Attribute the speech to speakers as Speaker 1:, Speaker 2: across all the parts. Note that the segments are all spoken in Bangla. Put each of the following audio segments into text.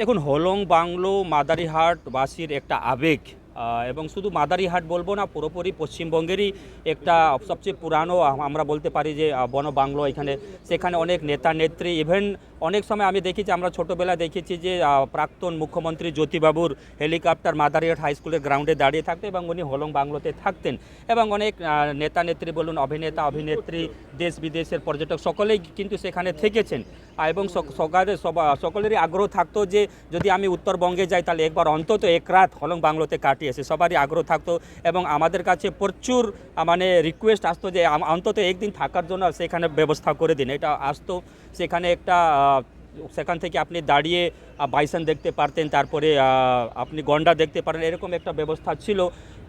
Speaker 1: দেখুন, হলং বাংলো মাদারিহাটবাসীর একটা আবেগ এবং শুধু মাদারিহাট বলব না, পুরোপুরি পশ্চিমবঙ্গেরই একটা সবচেয়ে পুরানো, আমরা বলতে পারি যে বন বাংলো এখানে। সেখানে অনেক নেতা নেত্রী ইভেন অনেক সময় আমি দেখেছি, আমরা ছোটোবেলায় দেখেছি যে প্রাক্তন মুখ্যমন্ত্রী জ্যোতিবাবুর হেলিকপ্টার মাদারিহাট হাই স্কুলের গ্রাউন্ডে দাঁড়িয়ে থাকতো এবং উনি হলং বাংলোতে থাকতেন। এবং অনেক নেতা নেত্রী বলুন, অভিনেতা, অভিনেত্রী, দেশ বিদেশের পর্যটক, সকলেই কিন্তু সেখানে থেকেছেন। এবং সক- সকালে সকলেরই আগ্রহ থাকতো যে, যদি আমি উত্তরবঙ্গে যাই, তাহলে একবার অন্তত এক রাত হলং বাংলোতে কাটিয়েছে সবারই আগ্রহ থাকতো এবং আমাদের কাছে প্রচুর মানে রিকোয়েস্ট আসতো যে অন্তত একদিন থাকার জন্য সেখানে ব্যবস্থা করে দিন। এটা আসতো, সেখানে একটা uh, সেখান থেকে আপনি দাঁড়িয়ে বাইসন দেখতে পারতেন, তারপরে আপনি গন্ডা দেখতে পারেন এরকম একটা ব্যবস্থা ছিল।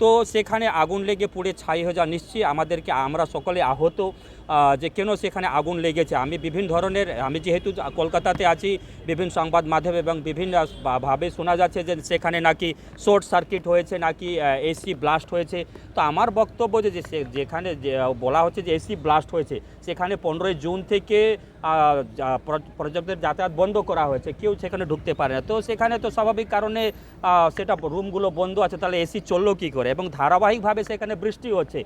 Speaker 1: তো সেখানে আগুন লেগে পুড়ে ছাই হয়ে যাওয়া নিশ্চয়ই আমাদেরকে, আমরা সকলে আহত যে কেন সেখানে আগুন লেগেছে। আমি বিভিন্ন ধরনের, আমি যেহেতু কলকাতাতে আছি, বিভিন্ন সংবাদ মাধ্যম এবং বিভিন্ন ভাবে শোনা যাচ্ছে যে সেখানে নাকি শর্ট সার্কিট হয়েছে, নাকি এসি ব্লাস্ট হয়েছে। তো আমার বক্তব্য যে যেখানে বলা হচ্ছে যে এসি ব্লাস্ট হয়েছে, সেখানে পনেরোই জুন থেকে পর্যটকদের যাতায়াত বন্ধ করা হয়েছে, কেউ সেখানে ঢুকতে পারে না। তো সেখানে তো স্বাভাবিক কারণে সেটা রুমগুলো বন্ধ আছে, তাহলে এসি চলল কী করে? এবং ধারাবাহিকভাবে সেখানে বৃষ্টি হচ্ছে।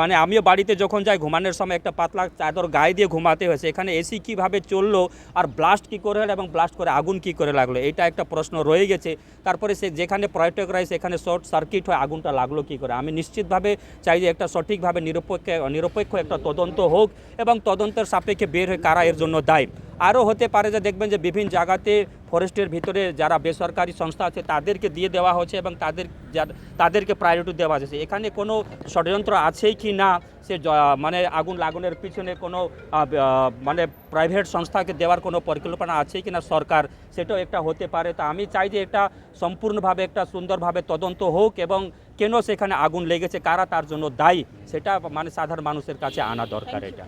Speaker 1: মানে আমিও বাড়িতে যখন যাই, ঘুমানোর সময় একটা পাতলা চাদর গায়ে দিয়ে ঘুমাতে হয়েছে এখানে এসি কীভাবে চলল, আর ব্লাস্ট কী করে হলো, এবং ব্লাস্ট করে আগুন কী করে লাগল, এটা একটা প্রশ্ন রয়ে গেছে। তারপরে সে যেখানে পর্যটকরা সেখানে শর্ট সার্কিট হয় আগুনটা লাগল কী করে? আমি নিশ্চিতভাবে চাই যে একটা সঠিকভাবে নিরপেক্ষ নিরপেক্ষ একটা তদন্ত হোক, এবং তদন্তের সাপেক্ষে বের হয়ে কারা এর জন্য দায়ী। আরও হতে পারে যে দেখবেন যে বিভিন্ন জায়গাতে ফরেস্টের ভিতরে যারা বেসরকারি সংস্থা আছে তাদেরকে দিয়ে দেওয়া হচ্ছে এবং তাদের তাদেরকে প্রায়োরিটি দেওয়া হচ্ছে। এখানে কোনো ষড়যন্ত্র আছেই কি না সে মানে আগুন লাগানোর পিছনে কোনো মানে প্রাইভেট সংস্থাকে দেওয়ার কোনো পরিকল্পনা আছে কি না সরকার সেটাও একটা হতে পারে। তা আমি চাই যে এটা সম্পূর্ণভাবে একটা সুন্দরভাবে তদন্ত হোক এবং কেন সেখানে আগুন লেগেছে কারা তার জন্য দায়ী সেটা মানে সাধারণ মানুষের কাছে আনা দরকার এটা।